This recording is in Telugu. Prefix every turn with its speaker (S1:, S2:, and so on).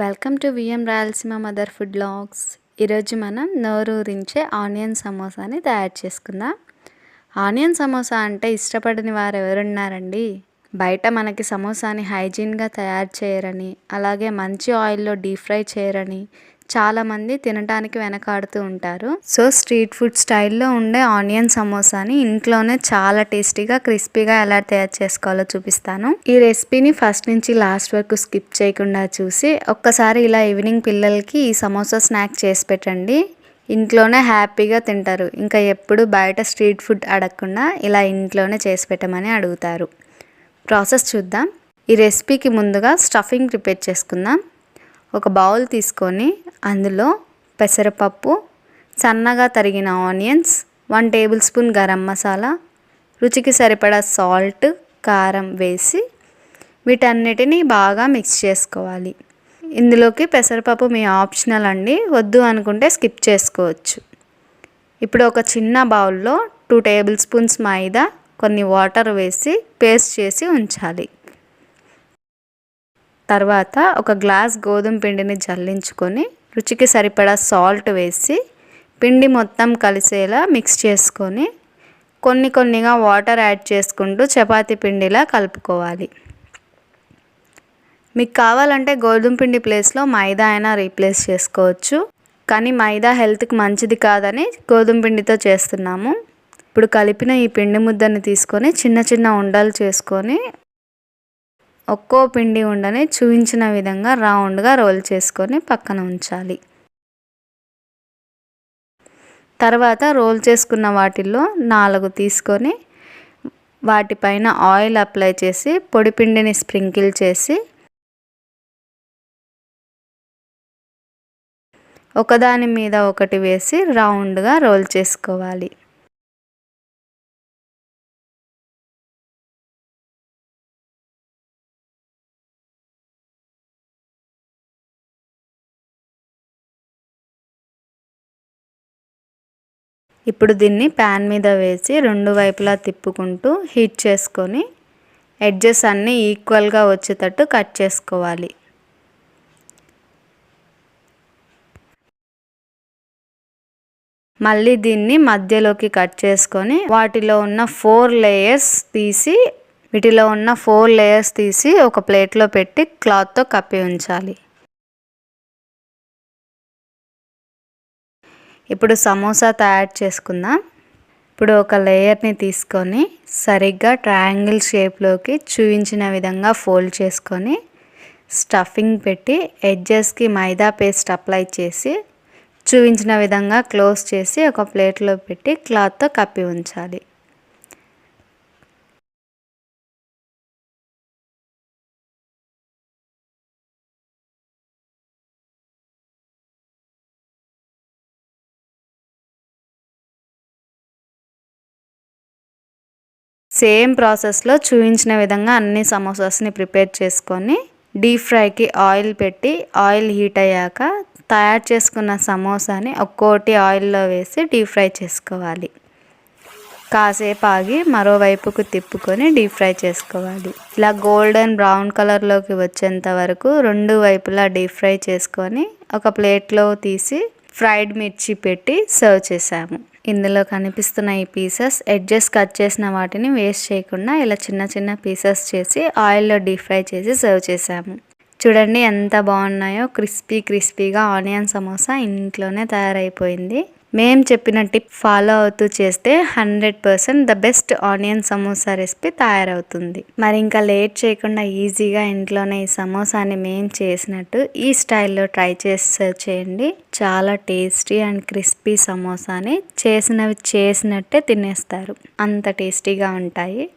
S1: Welcome to VM Rayalaseema mother food blogs ఈరోజు మనం నోరూరించే ఆనియన్ సమోసాని తయారు చేసుకుందాం. ఆనియన్ సమోసా అంటే ఇష్టపడని వారు ఎవరున్నారండి బయట మనకి సమోసాని హైజీన్గా తయారు చేయరని అలాగే మంచి ఆయిల్లో డీప్ ఫ్రై చేయరని చాలామంది తినడానికి వెనకాడుతూ ఉంటారు. సో స్ట్రీట్ ఫుడ్ స్టైల్లో ఉండే ఆనియన్ సమోసాని ఇంట్లోనే చాలా టేస్టీగా క్రిస్పీగా ఎలా తయారు చేసుకోవాలో చూపిస్తాను. ఈ రెసిపీని ఫస్ట్ నుంచి లాస్ట్ వరకు స్కిప్ చేయకుండా చూసి ఒక్కసారి ఇలా ఈవినింగ్ పిల్లలకి ఈ సమోసా స్నాక్ చేసి పెట్టండి. ఇంట్లోనే హ్యాపీగా తింటారు. ఇంకా ఎప్పుడు బయట స్ట్రీట్ ఫుడ్ అడగకుండా ఇలా ఇంట్లోనే చేసి పెట్టమని అడుగుతారు. ప్రాసెస్ చూద్దాం. ఈ రెసిపీకి ముందుగా స్టఫింగ్ ప్రిపేర్ చేసుకుందాం. ఒక బౌల్ తీసుకొని అందులో పెసరపప్పు సన్నగా తరిగిన onions one tablespoon garam masala రుచికి సరిపడా సాల్ట్ కారం వేసి వీటన్నిటిని బాగా మిక్స్ చేసుకోవాలి. ఇందులోకి పెసరపప్పు మీ ఆప్షనల్ అండి. వద్దు అనుకుంటే స్కిప్ చేసుకోవచ్చు. ఇప్పుడు ఒక చిన్న బౌల్లో టూ టేబుల్ స్పూన్స్ మైదా కొన్ని వాటర్ వేసి పేస్ట్ చేసి ఉంచాలి. తర్వాత ఒక గ్లాస్ గోధుమ పిండిని జల్లించుకొని రుచికి సరిపడా సాల్ట్ వేసి పిండి మొత్తం కలిసేలా మిక్స్ చేసుకొని కొన్ని కొన్నిగా వాటర్ యాడ్ చేసుకుంటూ చపాతి పిండిలా కలుపుకోవాలి. మీకు కావాలంటే గోధుమ పిండి ప్లేస్లో మైదా అయినా రీప్లేస్ చేసుకోవచ్చు. కానీ మైదా హెల్త్కి మంచిది కాదని గోధుమ పిండితో చేస్తున్నాము. ఇప్పుడు కలిపిన ఈ పిండి ముద్దని తీసుకొని చిన్న చిన్న ఉండలు చేసుకొని ఒక్కో పిండి ఉండని చూపించిన విధంగా రౌండ్గా రోల్ చేసుకొని పక్కన ఉంచాలి. తర్వాత రోల్ చేసుకున్న వాటిల్లో నాలుగు తీసుకొని వాటిపైన ఆయిల్ అప్లై చేసి పొడి పిండిని స్ప్రింకిల్ చేసి ఒకదాని మీద ఒకటి వేసి రౌండ్గా రోల్ చేసుకోవాలి. ఇప్పుడు దీన్ని ప్యాన్ మీద వేసి రెండు వైపులా తిప్పుకుంటూ హీట్ చేసుకొని ఎడ్జెస్ అన్నీ ఈక్వల్గా వచ్చేటట్టు కట్ చేసుకోవాలి. మళ్ళీ దీన్ని మధ్యలోకి కట్ చేసుకొని వాటిలో ఉన్న ఫోర్ లేయర్స్ తీసి వీటిలో ఉన్న ఫోర్ లేయర్స్ తీసి ఒక ప్లేట్లో పెట్టి క్లాత్తో కప్పి ఉంచాలి. ఇప్పుడు సమోసా తయారు చేసుకుందాం. ఇప్పుడు ఒక లేయర్ని తీసుకొని సరిగ్గా ట్రయాంగిల్ షేప్లోకి చూపించిన విధంగా ఫోల్డ్ చేసుకొని స్టఫింగ్ పెట్టి ఎడ్జెస్కి మైదా పేస్ట్ అప్లై చేసి చూపించిన విధంగా క్లోజ్ చేసి ఒక ప్లేట్లో పెట్టి క్లాత్తో కప్పి ఉంచాలి. సేమ్ ప్రాసెస్లో చూపించిన విధంగా అన్ని సమోసాస్ని ప్రిపేర్ చేసుకొని డీప్ ఫ్రైకి ఆయిల్ పెట్టి ఆయిల్ హీట్ అయ్యాక తయారు చేసుకున్న సమోసాని ఒక్కోటి ఆయిల్లో వేసి డీప్ ఫ్రై చేసుకోవాలి. కాసేపు ఆగి మరోవైపుకు తిప్పుకొని డీప్ ఫ్రై చేసుకోవాలి. ఇలా గోల్డెన్ బ్రౌన్ కలర్లోకి వచ్చేంత వరకు రెండు వైపులా డీప్ ఫ్రై చేసుకొని ఒక ప్లేట్లో తీసి ఫ్రైడ్ మిర్చి పెట్టి సర్వ్ చేసాము ఇందులో కనిపిస్తున్న ఈ పీసెస్ ఎడ్జెస్ కట్ చేసిన వాటిని వేస్ట్ చేయకుండా ఇలా చిన్న చిన్న పీసెస్ చేసి ఆయిల్లో డీప్ ఫ్రై చేసి సర్వ్ చేసాము చూడండి ఎంత బాగున్నాయో. క్రిస్పీ క్రిస్పీగా ఆనియన్ సమోసా ఇంట్లోనే తయారైపోయింది. మేము చెప్పిన టిప్ ఫాలో అవుతూ చేస్తే hundred percent the best onion samosa recipe తయారవుతుంది. మరి ఇంకా లేట్ చేయకుండా ఈజీగా ఇంట్లోనే ఈ సమోసాని మేము చేసినట్టు ఈ స్టైల్లో ట్రై చేసి సర్వ్ చేయండి. చాలా టేస్టీ అండ్ క్రిస్పీ సమోసాని చేసినవి చేసినట్టే తినేస్తారు. అంత టేస్టీగా ఉంటాయి.